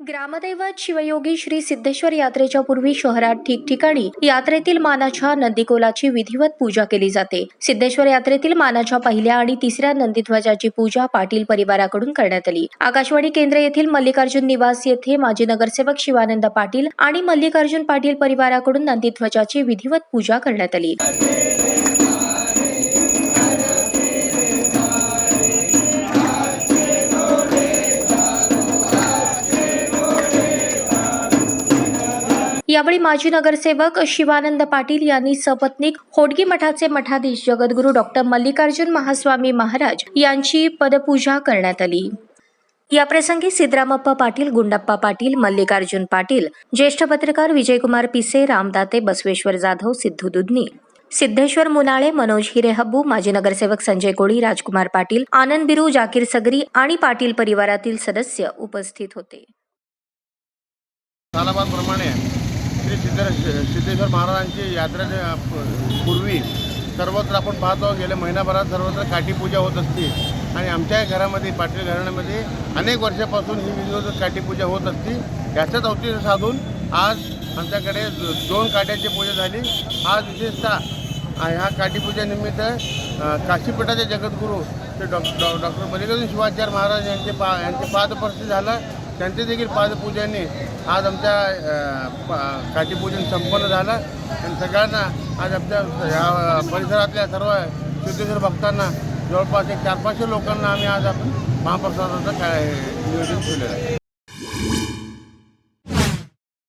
ग्रामदैवत शिवयोगी श्री सिद्धेश्वर यात्रेच्या पूर्वी शहरात ठिकठिकाणी यात्रेतील मानाच्या नंदीकोलाची विधिवत पूजा केली जाते. सिद्धेश्वर यात्रेतील मानाच्या पहिल्या आणि तिसऱ्या नंदीध्वजाची पूजा पाटील परिवाराकडून करण्यात आली. आकाशवाणी केंद्र येथील मल्लिकार्जुन निवास येथे माजी नगरसेवक शिवानंद पाटील आणि मल्लिकार्जुन पाटील परिवाराकडून नंदीध्वजाची विधिवत पूजा करण्यात आली. यावेळी माजी नगरसेवक शिवानंद पाटील यांनी सपत्नीक होडगी मठाचे मठाधीश जगद्गुरू डॉक्टर मल्लिकार्जुन महास्वामी महाराज यांची पदपूजा करण्यात आली. याप्रसंगी सिद्धरामप्पा पाटील गुंडप्पा पाटील मल्लिकार्जुन पाटील ज्येष्ठ पत्रकार विजयकुमार पिसे रामदाते बसवेश्वर जाधव सिद्धू दुधनी सिद्धेश्वर मुनाळे मनोज हिरे हब्बू माजी नगरसेवक संजय कोळी राजकुमार पाटील आनंद बिरू जाकीर सगरी आणि पाटील परिवारातील सदस्य उपस्थित होते. श्री सिद्धे सिद्धेश्वर महाराजांची यात्रेच्या पूर्वी सर्वत्र आपण पाहतो गेल्या महिनाभरात सर्वत्र काठीपूजा होत असते. आणि आमच्या घरामध्ये पाटील घराण्यामध्ये अनेक वर्षापासून ही विधिवत काठीपूजा होत असते. याच्याच औचित्य साधून आज आमच्याकडे दोन काठ्याची पूजा झाली. आज विशेषतः ह्या काठीपूजेनिमित्त काशीपीठाचे जगद्गुरू ते डॉ डॉ डॉक्टर मल्लिकार्जुन शिवाचार्य महाराज यांचे पा यांचे पादपर्शी झालं. त्यांचे देखील पादपूजनाने आज आमच्या काठीपूजन संपन्न झालं. आणि सगळ्यांना आज आमच्या या परिसरातल्या सर्व सिद्धेश्वर भक्तांना जवळपास एक चार पाचशे लोकांना आम्ही आज आपण महाप्रसादाचं काय नियोजन केलेलं आहे.